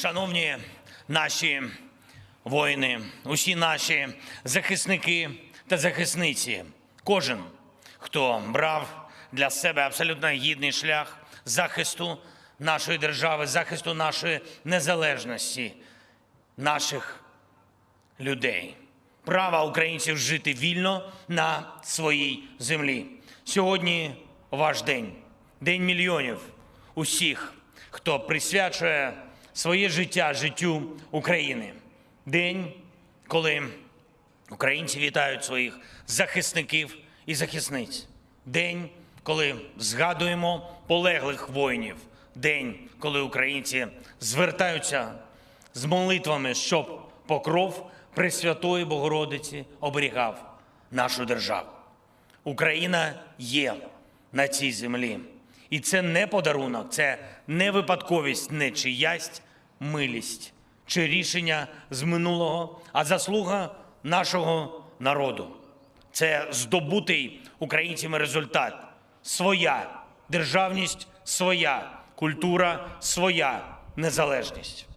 Шановні наші воїни, усі наші захисники та захисниці, кожен, хто брав для себе абсолютно гідний шлях захисту нашої держави, захисту нашої незалежності, наших людей, права українців жити вільно на своїй землі. Сьогодні ваш день, день мільйонів усіх, хто присвячує своє життя життю України. День, коли українці вітають своїх захисників і захисниць. День, коли згадуємо полеглих воїнів. День, коли українці звертаються з молитвами, щоб покров Пресвятої Богородиці оберігав нашу державу. Україна є на цій землі. І це не подарунок, це не випадковість, не чиясь милість чи рішення з минулого, а заслуга нашого народу. Це здобутий українцями результат. Своя державність, своя культура, своя незалежність.